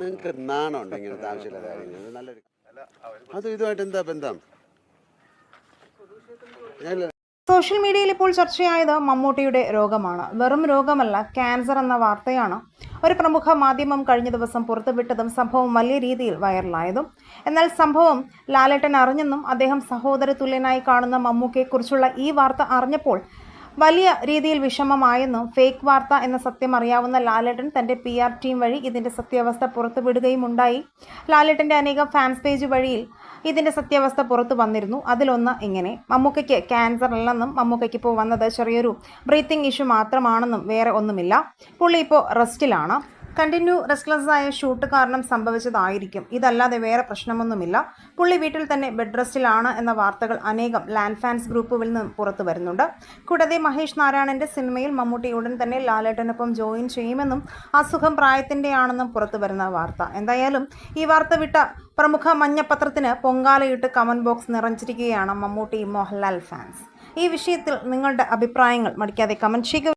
നിങ്ങൾക്ക് നാണമുണ്ട് ഇങ്ങനത്തെ ആവശ്യമില്ല കാര്യങ്ങൾ. നല്ലൊരു അത് ഇതുമായിട്ട് എന്താ ബന്ധം? സോഷ്യൽ മീഡിയയിൽ ഇപ്പോൾ ചർച്ചയായത് മമ്മൂട്ടിയുടെ രോഗമാണ്. വെറും രോഗമല്ല ക്യാൻസർ എന്ന വാർത്തയാണ് ഒരു പ്രമുഖ മാധ്യമം കഴിഞ്ഞ ദിവസം പുറത്തുവിട്ടതും സംഭവം വലിയ രീതിയിൽ വൈറലായതും. എന്നാൽ സംഭവം ലാലേട്ടൻ അറിഞ്ഞെന്നും അദ്ദേഹം സഹോദര തുല്യനായി കാണുന്ന മമ്മൂക്കയെക്കുറിച്ചുള്ള ഈ വാർത്ത അറിഞ്ഞപ്പോൾ വലിയ രീതിയിൽ വിഷമമായെന്നും ഫേക്ക് വാർത്ത എന്ന സത്യം അറിയാവുന്ന ലാലേട്ടൻ തന്റെ പി ആർ ടീം വഴി ഇതിന്റെ സത്യാവസ്ഥ പുറത്തുവിടുകയും ഉണ്ടായി ലാലേട്ടന്റെ അനേകം ഫാൻസ് പേജ് വഴിയിൽ ഇതിന്റെ സത്യാവസ്ഥ പുറത്തു വന്നിരുന്നു. അതിലൊന്ന് ഇങ്ങനെ മമ്മൂക്കയ്ക്ക് ക്യാൻസർ അല്ലെന്നും മമ്മൂക്കയ്ക്ക് ഇപ്പോൾ വന്നത് ചെറിയൊരു ബ്രീത്തിങ് ഇഷ്യൂ മാത്രമാണെന്നും വേറെ ഒന്നുമില്ല. പുള്ളി ഇപ്പോൾ റെസ്റ്റിലാണ് കണ്ടിന്യൂ റെസ്റ്റ്ലെസ് ആയ ഷൂട്ട് കാരണം സംഭവിച്ചതായിരിക്കും. ഇതല്ലാതെ വേറെ പ്രശ്നമൊന്നുമില്ല. പുള്ളി വീട്ടിൽ തന്നെ ബെഡ് റെസ്റ്റിലാണ് എന്ന വാർത്തകൾ അനേകം ലാൻഡ് ഫാൻസ് ഗ്രൂപ്പുകളിൽ നിന്ന് പുറത്തു വരുന്നുണ്ട്. കൂടാതെ മഹേഷ് നാരായണന്റെ സിനിമയിൽ മമ്മൂട്ടി ഉടൻ തന്നെ ലാലേട്ടനൊപ്പം ജോയിൻ ചെയ്യുമെന്നും അസുഖം പ്രായത്തിന്റെയാണെന്നും പുറത്തു വരുന്ന വാർത്ത. എന്തായാലും ഈ വാർത്ത വിട്ട പ്രമുഖ മഞ്ഞപ്പത്രത്തിന് പൊങ്കാലയിട്ട് കമന്റ് ബോക്സ് നിറഞ്ഞിരിക്കുകയാണ് മമ്മൂട്ടി മോഹൻലാൽ ഫാൻസ്. ഈ വിഷയത്തിൽ നിങ്ങളുടെ അഭിപ്രായങ്ങൾ മടിക്കാതെ കമന്റ് ചെയ്യുക